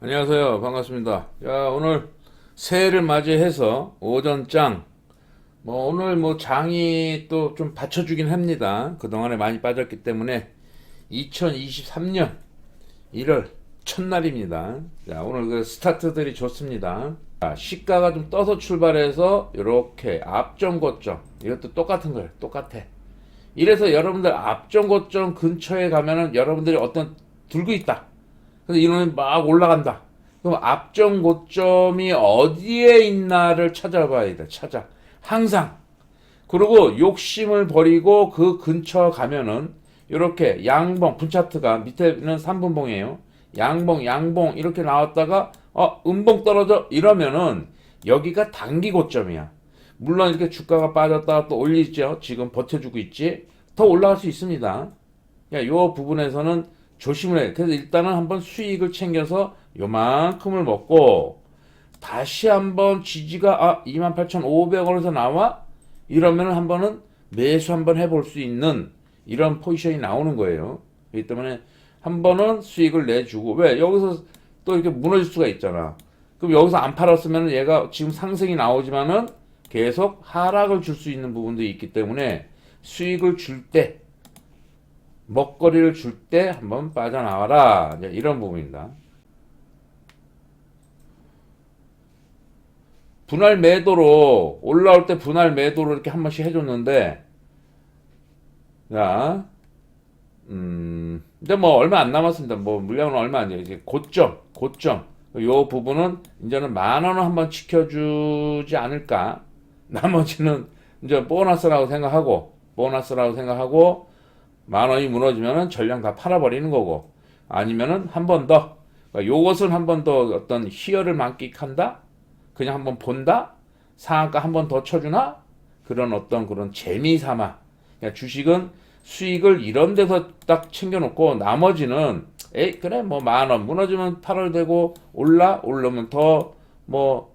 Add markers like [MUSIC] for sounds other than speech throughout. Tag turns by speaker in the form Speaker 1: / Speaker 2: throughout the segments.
Speaker 1: 안녕하세요. 반갑습니다. 야, 오늘 새해를 맞이해서 오전장, 뭐, 오늘 뭐 장이 또 좀 받쳐주긴 합니다. 그동안에 많이 빠졌기 때문에 2023년 1월 첫날입니다. 자, 오늘 그 스타트들이 좋습니다. 자, 시가가 좀 떠서 출발해서 이렇게 앞전 고점, 이것도 똑같은 거예요. 똑같아. 이래서 여러분들 앞전 고점 근처에 가면은 여러분들이 어떤 들고 있다. 근데 이놈이 막 올라간다. 그럼 앞전 고점이 어디에 있나를 찾아봐야 돼. 찾아. 항상. 그리고 욕심을 버리고 그 근처 가면은 이렇게 양봉 분차트가 밑에는 3분봉이에요. 양봉 양봉 이렇게 나왔다가 어 음봉 떨어져 이러면은 여기가 단기 고점이야. 물론 이렇게 주가가 빠졌다가 또 올리죠. 지금 버텨주고 있지. 더 올라갈 수 있습니다. 야, 요 부분에서는 조심을 해. 그래서 일단은 한번 수익을 챙겨서 요만큼을 먹고 다시 한번 지지가 아 28,500원에서 나와 이러면은 한번은 매수 한번 해볼 수 있는 이런 포지션이 나오는 거예요. 그렇기 때문에 한 번은 수익을 내주고 왜 여기서 또 이렇게 무너질 수가 있잖아. 그럼 여기서 안 팔았으면 얘가 지금 상승이 나오지만은 계속 하락을 줄 수 있는 부분도 있기 때문에 수익을 줄 때 먹거리를 줄 때 한번 빠져나와라 이런 부분입니다. 분할 매도로 올라올 때 분할 매도로 이렇게 한 번씩 해줬는데 자, 음, 근데 뭐 얼마 안 남았습니다. 뭐 물량은 얼마 안 돼요. 이제 고점, 고점. 요 부분은 이제는 만 원을 한번 지켜주지 않을까. [LAUGHS] 나머지는 이제 보너스라고 생각하고, 보너스라고 생각하고, 만 원이 무너지면은 전량 다 팔아버리는 거고, 아니면은 한 번 더, 그러니까 요것을 한 번 더 어떤 희열을 만끽한다? 그냥 한 번 본다? 상한가 한 번 더 쳐주나? 그런 어떤 그런 재미 삼아. 그러니까 주식은 수익을 이런 데서 딱 챙겨놓고 나머지는 에이 그래 뭐 만 원 무너지면 8월 되고 올라 올라면 더 뭐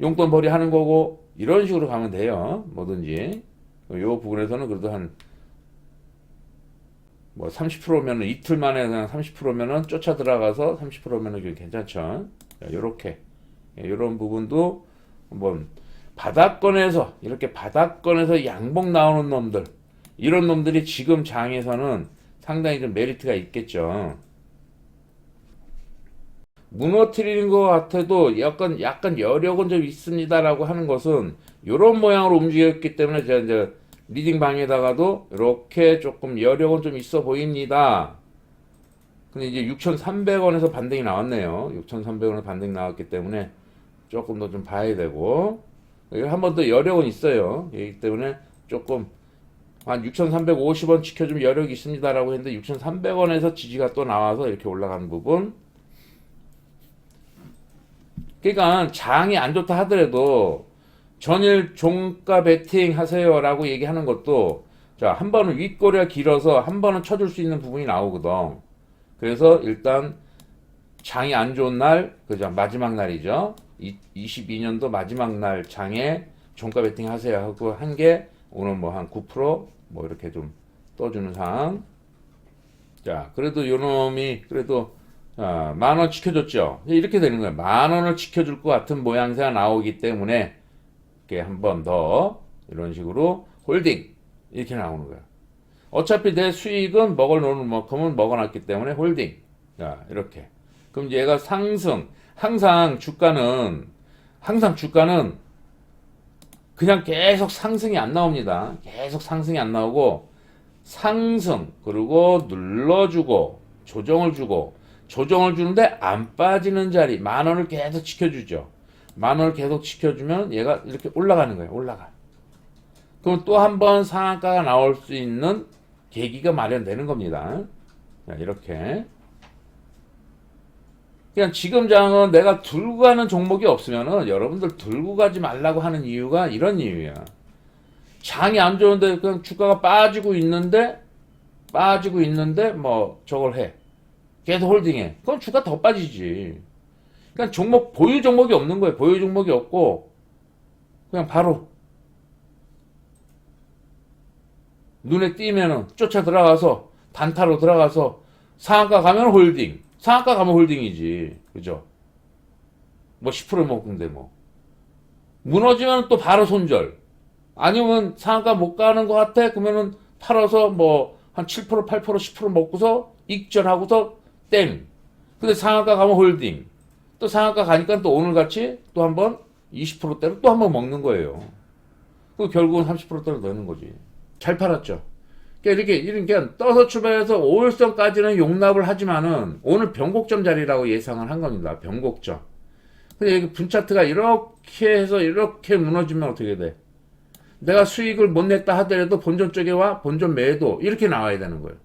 Speaker 1: 용돈 벌이 하는 거고 이런 식으로 가면 돼요 뭐든지 요 부분에서는 그래도 한 뭐 30%면은 이틀 만에 그냥 30%면은 쫓아 들어가서 30%면은 그 괜찮죠. 자, 요렇게. 이런 부분도 한번 바닥권에서 이렇게 바닥권에서 양봉 나오는 놈들. 이런 놈들이 지금 장에서는 상당히 좀 메리트가 있겠죠. 무너뜨리는 것 같아도 약간 약간 여력은 좀 있습니다라고 하는 것은 이런 모양으로 움직였기 때문에 제가 이제 리딩 방에다가도 이렇게 조금 여력은 좀 있어 보입니다. 근데 이제 6,300원에서 반등이 나왔네요. 6,300원에서 반등이 나왔기 때문에 조금 더 좀 봐야 되고 한 번 더 여력은 있어요. 그렇기 때문에 조금 한 6,350원 지켜주면 여력이 있습니다라고 했는데 6,300원에서 지지가 또 나와서 이렇게 올라가는 부분. 그러니까 장이 안 좋다 하더라도 전일 종가 베팅 하세요라고 얘기하는 것도 자, 한 번은 윗꼬리가 길어서 한 번은 쳐줄 수 있는 부분이 나오거든. 그래서 일단 장이 안 좋은 날, 그죠? 마지막 날이죠. 22년도 마지막 날 장에 종가 베팅 하세요 하고 한 게 오늘 뭐 한 9%뭐 이렇게 좀 떠주는 상황. 자, 그래도 요 놈이 그래도 아, 만원 지켜줬죠. 이렇게 되는 거예요. 만 원을 지켜줄 것 같은 모양새가 나오기 때문에 이렇게 한번 더 이런 식으로 홀딩 이렇게 나오는 거예요. 어차피 내 수익은 먹을 놓는 만큼은 먹어놨기 때문에 홀딩. 자, 이렇게. 그럼 얘가 상승. 항상 주가는 항상 주가는 그냥 계속 상승이 안 나옵니다. 계속 상승이 안 나오고 상승 그리고 눌러주고 조정을 주고 조정을 주는데 안 빠지는 자리 만 원을 계속 지켜주죠. 만 원을 계속 지켜주면 얘가 이렇게 올라가는 거예요. 올라가. 그럼 또 한 번 상한가가 나올 수 있는 계기가 마련되는 겁니다. 자, 이렇게. 그냥 지금 장은 내가 들고 가는 종목이 없으면은 여러분들 들고 가지 말라고 하는 이유가 이런 이유야. 장이 안 좋은데 그냥 주가가 빠지고 있는데 빠지고 있는데 뭐 저걸 해. 계속 홀딩해. 그럼 주가 더 빠지지. 그냥 종목 보유 종목이 없는 거예요. 보유 종목이 없고 그냥 바로 눈에 띄면은 쫓아 들어가서 단타로 들어가서 상한가 가면 홀딩. 상한가 가면 홀딩이지. 그죠? 뭐 10% 먹는데 뭐. 무너지면 또 바로 손절. 아니면 상한가 못 가는 것 같아? 그러면은 팔아서 뭐 한 7%, 8%, 10% 먹고서 익절하고서 땡. 근데 상한가 가면 홀딩. 또 상한가 가니까 또 오늘 같이 또 한 번 20%대로 또 한 번 먹는 거예요. 그 결국은 30%대로 넣는 거지. 잘 팔았죠. 그러니까 이렇게 이렇게 떠서 출발해서 5일선까지는 용납을 하지만은 오늘 변곡점 자리라고 예상을 한 겁니다. 변곡점. 근데 여기 분차트가 이렇게 해서 이렇게 무너지면 어떻게 돼? 내가 수익을 못 냈다 하더라도 본전 쪽에 와 본전 매도 이렇게 나와야 되는 거예요.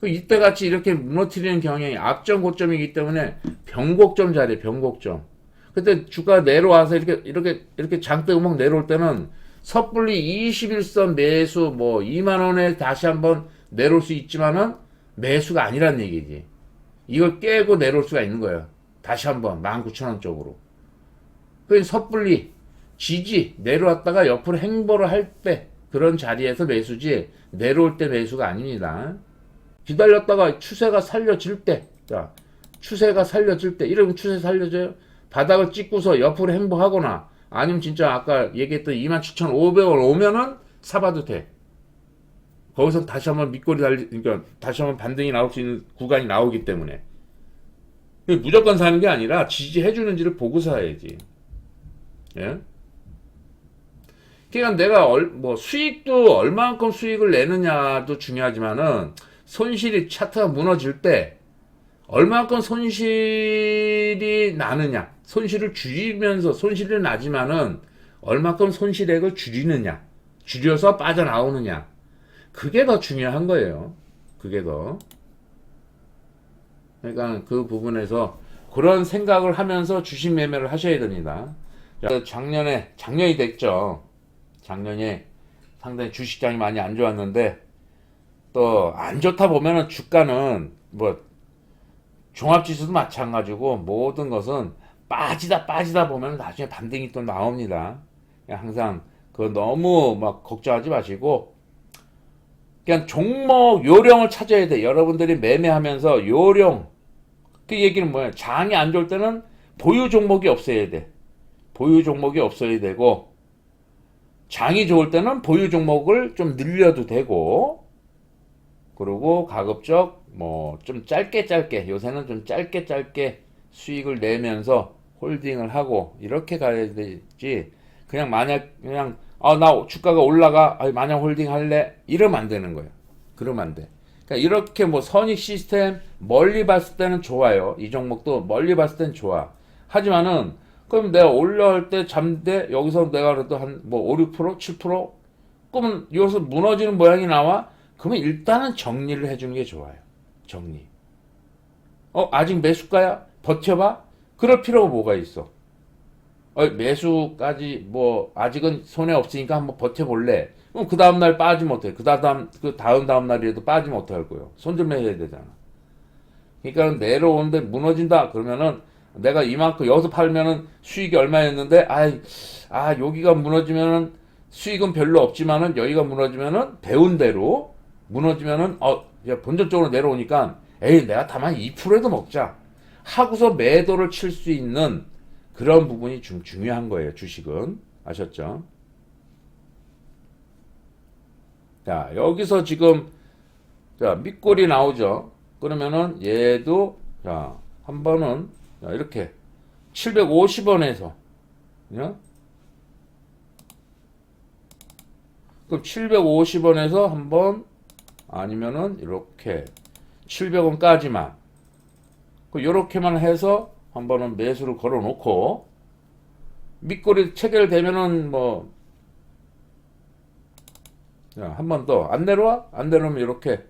Speaker 1: 그 이때 같이 이렇게 무너뜨리는 경향이 앞전 고점이기 때문에 변곡점 자리, 변곡점. 그때 주가 내려와서 이렇게 이렇게 이렇게 장대 음악 내려올 때는 섣불리 21선 매수 뭐 2만 원에 다시 한번 내려올 수 있지만은 매수가 아니란 얘기지. 이걸 깨고 내려올 수가 있는 거예요. 다시 한번 19,000원 쪽으로. 그 섣불리 지지 내려왔다가 옆으로 행보를 할 때 그런 자리에서 매수지 내려올 때 매수가 아닙니다. 기다렸다가 추세가 살려질 때, 자, 추세가 살려질 때, 이러면 추세 살려져요? 바닥을 찍고서 옆으로 행보하거나, 아니면 진짜 아까 얘기했던 27,500원 오면은 사봐도 돼. 거기서 다시 한번 밑꼬리 달리, 그러니까 다시 한번 반등이 나올 수 있는 구간이 나오기 때문에. 무조건 사는 게 아니라 지지해주는지를 보고 사야지. 예? 그러니까 내가 얼, 뭐 수익도 얼마만큼 수익을 내느냐도 중요하지만은 손실이 차트가 무너질 때 얼마만큼 손실이 나느냐 손실을 줄이면서 손실이 나지만은 얼마만큼 손실액을 줄이느냐 줄여서 빠져나오느냐. 그게 더 중요한 거예요. 그게 더. 그러니까 그 부분에서 그런 생각을 하면서 주식 매매를 하셔야 됩니다. 자, 작년에 작년이 됐죠. 작년에 상당히 주식장이 많이 안 좋았는데 또 안 좋다 보면은 주가는 뭐 종합지수도 마찬가지고 모든 것은 빠지다 빠지다 보면 나중에 반등이 또 나옵니다. 항상 그 너무 막 걱정하지 마시고 그냥 종목 요령을 찾아야 돼. 여러분들이 매매하면서 요령 그 얘기는 뭐예요? 장이 안 좋을 때는 보유 종목이 없어야 돼. 보유 종목이 없어야 되고 장이 좋을 때는 보유 종목을 좀 늘려도 되고 그리고 가급적 뭐 좀 짧게 짧게 요새는 좀 짧게 짧게 수익을 내면서 홀딩을 하고 이렇게 가야 되지. 그냥 만약 그냥 아 나 주가가 올라가? 아 마냥 홀딩 할래? 이러면 안 되는 거예요. 그러면 안돼. 그러니까 이렇게 뭐 선익 시스템 멀리 봤을 때는 좋아요. 이 종목도 멀리 봤을 때는 좋아. 하지만은 그럼 내가 올라올 때 잠대? 여기서 내가 그래도 한 뭐 5, 6% 7% 그러면 여기서 무너지는 모양이 나와 그러면 일단은 정리를 해주는 게 좋아요. 정리. 어 아직 매수가야? 버텨봐? 그럴 필요가 뭐가 있어? 어, 매수까지 뭐 아직은 손해 없으니까 한번 버텨볼래? 그럼 그 다음날 빠지면 어떡해? 그 다음 그 다음 다음 날이라도 빠지면 어떡할 거예요? 손절매 해야 되잖아. 그러니까 내려오는데 무너진다. 그러면은 내가 이만큼 여기서 팔면은 수익이 얼마였는데 아이 아 여기가 무너지면은 수익은 별로 없지만은 여기가 무너지면은 배운 대로 무너지면은 어 이제 본전적으로 내려오니까 에이 내가 다만 2%라도 먹자. 하고서 매도를 칠 수 있는 그런 부분이 좀 중요한 거예요 주식은. 아셨죠? 자 여기서 지금 자 밑골이 나오죠? 그러면은 얘도 자 한 번은 자, 이렇게 750원에서 그럼 750원에서 한번 아니면은 이렇게 700원까지만 이렇게만 해서 한 번은 매수를 걸어 놓고 밑꼬리 체결되면은 뭐 한 번 더 안 내려와? 안 내려오면 이렇게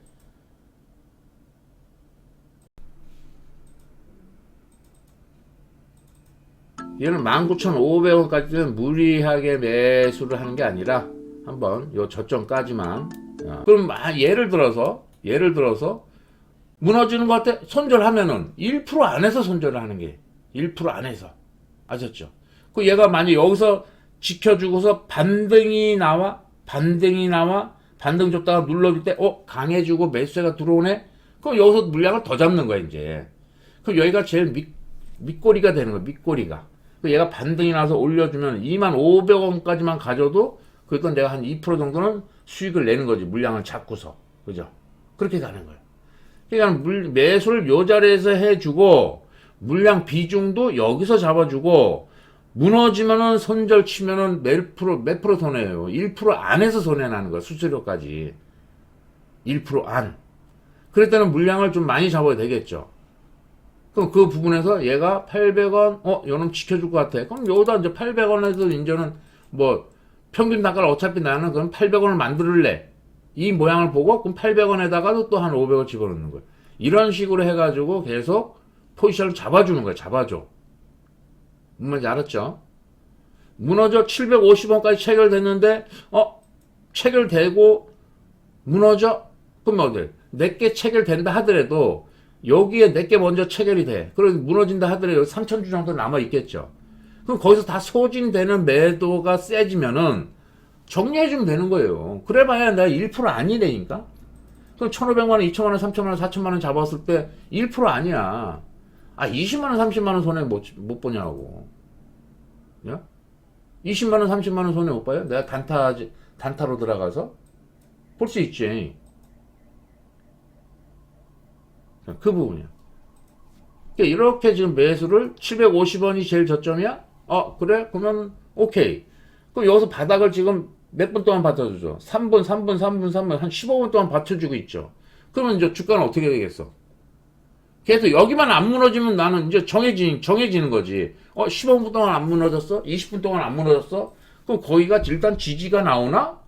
Speaker 1: 얘는 19,500원까지는 무리하게 매수를 하는 게 아니라 한번 요 저점까지만 어. 그럼 아, 예를 들어서 예를 들어서 무너지는 것 같아 손절하면은 1% 안에서 손절을 하는 게 1% 안에서 아셨죠? 그 얘가 만약 여기서 지켜주고서 반등이 나와 반등이 나와 반등 줬다가 눌러줄 때 어 강해지고 매수세가 들어오네 그럼 여기서 물량을 더 잡는 거야 이제 그럼 여기가 제일 밑 밑꼬리가 되는 거야, 밑꼬리가. 그 얘가 반등이 나서 올려주면 2만 500원까지만 가져도 그건 내가 한 2% 정도는 수익을 내는 거지, 물량을 잡고서. 그죠? 그렇게 가는 거예요. 그러니까 물, 매수를 요 자리에서 해주고, 물량 비중도 여기서 잡아주고, 무너지면은 손절 치면은 몇 프로, 몇 프로 손해예요. 1% 안에서 손해 나는 거야, 수수료까지. 1% 안. 그럴 때는 물량을 좀 많이 잡아야 되겠죠. 그럼 그 부분에서 얘가 800원, 어, 요놈 지켜줄 것 같아. 그럼 여기다 이제 800원에서 이제는 뭐, 평균 단가를 어차피 나는 그럼 800원을 만들래. 이 모양을 보고, 그럼 800원에다가도 또 한 500원 집어넣는 거예요. 이런 식으로 해가지고 계속 포지션을 잡아주는 거예요. 잡아줘. 뭔 말인지 알았죠? 무너져 750원까지 체결됐는데, 어, 체결되고, 무너져? 그러면 어디? 내게 체결된다 하더라도, 여기에 내게 먼저 체결이 돼. 그래서 무너진다 하더라도 여기 3천주 정도 남아있겠죠. 그럼 거기서 다 소진되는 매도가 세지면은, 정리해주면 되는 거예요. 그래봐야 내가 1% 아니라니까? 그럼 1,500만원, 2천만원, 3천만원, 4천만원 잡았을 때 1% 아니야. 아, 20만원, 30만원 손해 못, 못 보냐고. 야? 20만원, 30만원 손해 못 봐요? 내가 단타, 단타로 들어가서? 볼 수 있지. 그 부분이야. 그러니까 이렇게 지금 매수를 750원이 제일 저점이야? 어, 그래? 그러면 오케이. 그럼 여기서 바닥을 지금 몇 분 동안 받쳐주죠? 3분, 3분, 3분, 3분, 한 15분 동안 받쳐주고 있죠. 그러면 이제 주가는 어떻게 되겠어? 계속 여기만 안 무너지면 나는 이제 정해진, 정해지는 거지. 어, 15분 동안 안 무너졌어? 20분 동안 안 무너졌어? 그럼 거기가 일단 지지가 나오나?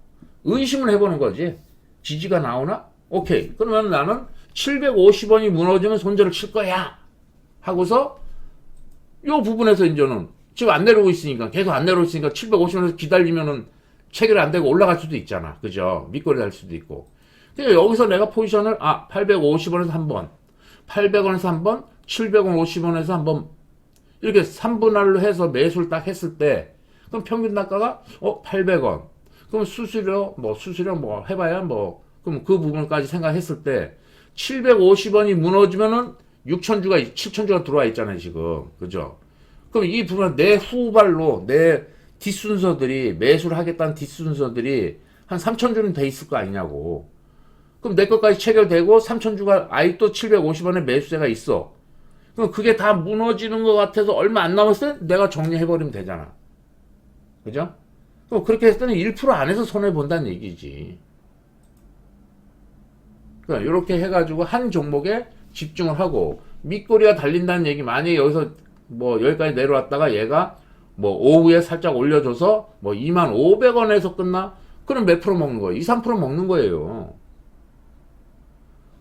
Speaker 1: 의심을 해보는 거지. 지지가 나오나? 오케이. 그러면 나는 750원이 무너지면 손절을 칠 거야. 하고서 요 부분에서 이제는 지금 안 내려오고 있으니까 계속 안 내려오고 있으니까 750원에서 기다리면은 체결 안 되고 올라갈 수도 있잖아. 그죠? 밑거리 달 수도 있고. 그러니까 여기서 내가 포지션을 아 850원에서 한 번, 800원에서 한 번, 700원 50원에서 한 번 이렇게 3분할로 해서 매수를 딱 했을 때 그럼 평균 단가가 어 800원. 그럼 수수료 뭐 수수료 뭐 해봐야 뭐 그럼 그 부분까지 생각했을 때 750원이 무너지면은 6천주가 7천주가 들어와 있잖아요 지금 그죠? 그럼 이 부분 내 후발로 내 뒷순서들이 매수를 하겠다는 뒷순서들이 한 3천주는 돼 있을 거 아니냐고. 그럼 내 것까지 체결되고 3천주가 아이 또 750원의 매수세가 있어. 그럼 그게 다 무너지는 것 같아서 얼마 안 남았을 때 내가 정리해버리면 되잖아. 그죠? 그럼 그렇게 때는 1% 안에서 손해본다는 얘기지. 그러니까 이렇게 해가지고 한 종목에 집중을 하고 밑꼬리가 달린다는 얘기 만약에 여기서 뭐 여기까지 내려왔다가 얘가 뭐 오후에 살짝 올려줘서 뭐 2만 500원에서 끝나? 그럼 몇 프로 먹는 거예요? 2, 3% 먹는 거예요.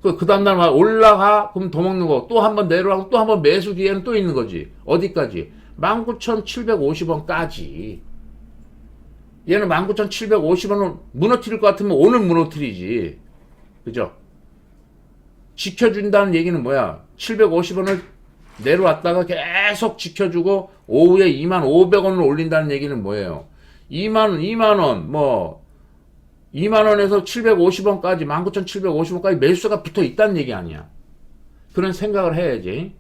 Speaker 1: 그, 그 다음날 막 올라가? 그럼 더 먹는 거. 또 한 번 내려가고 또 한 번 매수 뒤에는 또 있는 거지. 어디까지? 19,750원까지. 얘는 19,750원을 무너뜨릴 것 같으면 오늘 무너뜨리지. 그죠? 지켜준다는 얘기는 뭐야? 750원을 내려왔다가 계속 지켜주고 오후에 2만 500원을 올린다는 얘기는 뭐예요? 2만 2만 원, 뭐 2만 원에서 750원까지 19,750원까지 매수가 붙어 있다는 얘기 아니야. 그런 생각을 해야지.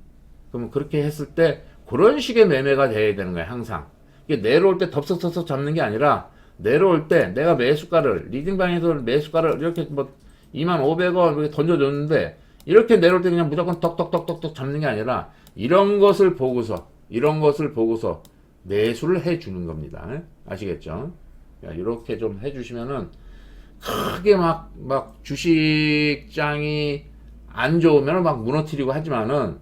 Speaker 1: 그러면 그렇게 했을 때 그런 식의 매매가 돼야 되는 거야, 항상. 이게 내려올 때 덥석덥석 잡는 게 아니라 내려올 때 내가 매수가를 리딩방에서 매수가를 이렇게 뭐 2만 500원 이렇게 던져줬는데 이렇게 내려올 때 그냥 무조건 덕덕덕덕덕 잡는 게 아니라 이런 것을 보고서 이런 것을 보고서 매수를 해 주는 겁니다. 아시겠죠? 이렇게 좀 해주시면은 크게 막 막 주식장이 안 좋으면 막 무너뜨리고 하지만은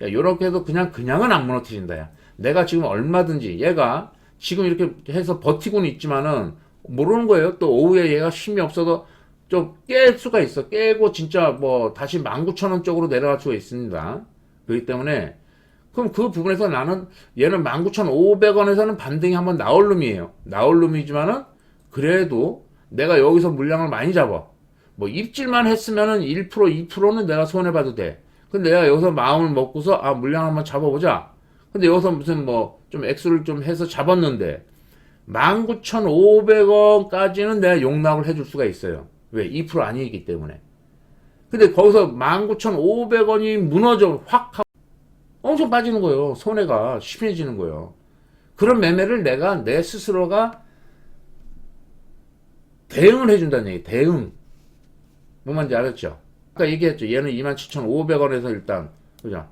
Speaker 1: 이렇게 해도 그냥 그냥은 안 무너뜨린다. 야. 내가 지금 얼마든지 얘가 지금 이렇게 해서 버티고는 있지만은 모르는 거예요. 또 오후에 얘가 힘이 없어도 좀 깰 수가 있어. 깨고 진짜 뭐 다시 19,000원 쪽으로 내려갈 수가 있습니다. 그렇기 때문에 그럼 그 부분에서 나는 얘는 19,500원에서는 반등이 한번 나올 놈이에요. 나올 놈이지만은 그래도 내가 여기서 물량을 많이 잡아. 뭐 입질만 했으면은 1% 2%는 내가 손해 봐도 돼. 근데 내가 여기서 마음을 먹고서 아 물량 한번 잡아보자. 근데 여기서 무슨 뭐 좀 액수를 좀 해서 잡았는데 19,500원까지는 내가 용납을 해줄 수가 있어요. 왜? 2% 아니기 때문에. 근데 거기서 19,500원이 무너져 확 하고 어? 엄청 빠지는 거예요. 손해가 심해지는 거예요. 그런 매매를 내가 내 스스로가 대응을 해준다는 얘기, 대응. 뭔 말인지 알았죠? 아까 얘기했죠. 얘는 27,500원에서 일단, 그죠?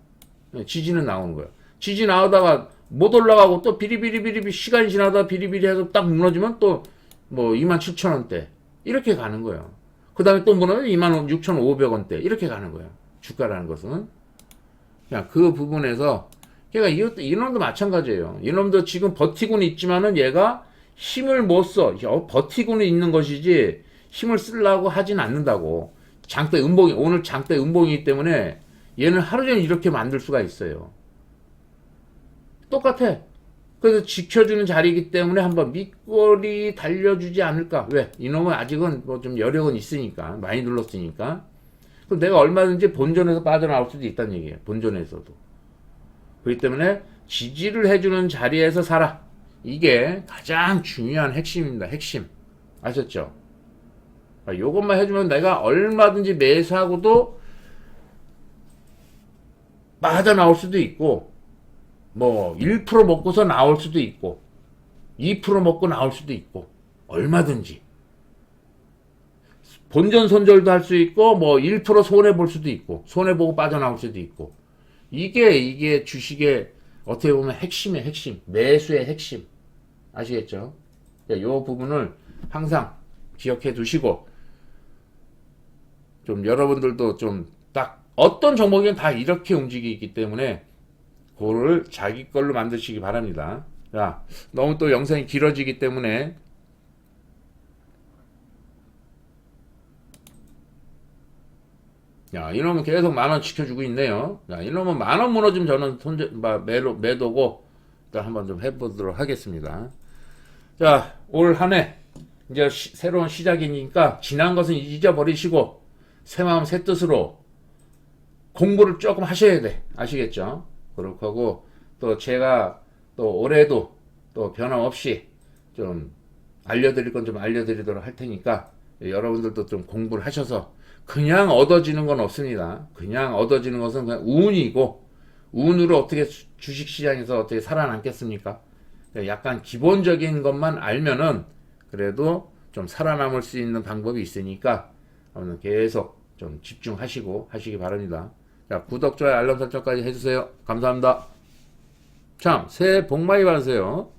Speaker 1: 네, 지지는 나오는 거예요. 지지 나오다가 못 올라가고 또 비리비리비리 시간이 지나다 비리비리 해서 딱 무너지면 또 뭐 27,000원대. 이렇게 가는 거예요. 그 다음에 또 무너지면 26,500원대. 이렇게 가는 거예요. 주가라는 것은. 그냥 그 부분에서 이것도 이놈도 마찬가지예요. 이놈도 지금 버티고는 있지만은 얘가 힘을 못 써. 어, 버티고는 있는 것이지 힘을 쓰려고 하진 않는다고. 장대 음봉이 오늘 장대 음봉이기 때문에 얘는 하루 종일 이렇게 만들 수가 있어요. 똑같아. 그래서 지켜주는 자리이기 때문에 한번 밑거리 달려주지 않을까? 왜? 이놈은 아직은 뭐 좀 여력은 있으니까 많이 눌렀으니까. 그럼 내가 얼마든지 본전에서 빠져나올 수도 있다는 얘기예요. 본전에서도. 그렇기 때문에 지지를 해주는 자리에서 살아. 이게 가장 중요한 핵심입니다. 핵심. 아셨죠? 아, 요것만 해주면 내가 얼마든지 매수하고도 빠져나올 수도 있고, 뭐, 1% 먹고서 나올 수도 있고, 2% 먹고 나올 수도 있고, 얼마든지. 본전 손절도 할 수 있고, 뭐, 1% 손해 볼 수도 있고, 손해 보고 빠져나올 수도 있고. 이게, 이게 주식의 어떻게 보면 핵심의 핵심, 매수의 핵심. 아시겠죠? 이 부분을 항상 기억해 두시고, 좀 여러분들도 좀 딱 어떤 종목이든 다 이렇게 움직이기 때문에 그거를 자기 걸로 만드시기 바랍니다. 자, 너무 또 영상이 길어지기 때문에 야, 이놈은 계속 만원 지켜주고 있네요. 야, 이놈은 만원 무너지면 저는 손재, 마, 매로, 매도고, 일단 한번 좀 해보도록 하겠습니다. 자, 올 한 해, 이제 시- 새로운 시작이니까, 지난 것은 잊어버리시고, 새 마음, 새 뜻으로 공부를 조금 하셔야 돼. 아시겠죠? 그렇고 하고, 또 제가 또 올해도 또 변함없이 좀 알려드릴 건 좀 알려드리도록 할 테니까, 여러분들도 좀 공부를 하셔서, 그냥 얻어지는 건 없습니다. 그냥 얻어지는 것은 그냥 운이고 운으로 어떻게 주- 주식시장에서 어떻게 살아남겠습니까? 약간 기본적인 것만 알면은 그래도 좀 살아남을 수 있는 방법이 있으니까 계속 좀 집중하시고 하시기 바랍니다. 자, 구독, 좋아요, 알람 설정까지 해주세요. 감사합니다. 참, 새해 복 많이 받으세요.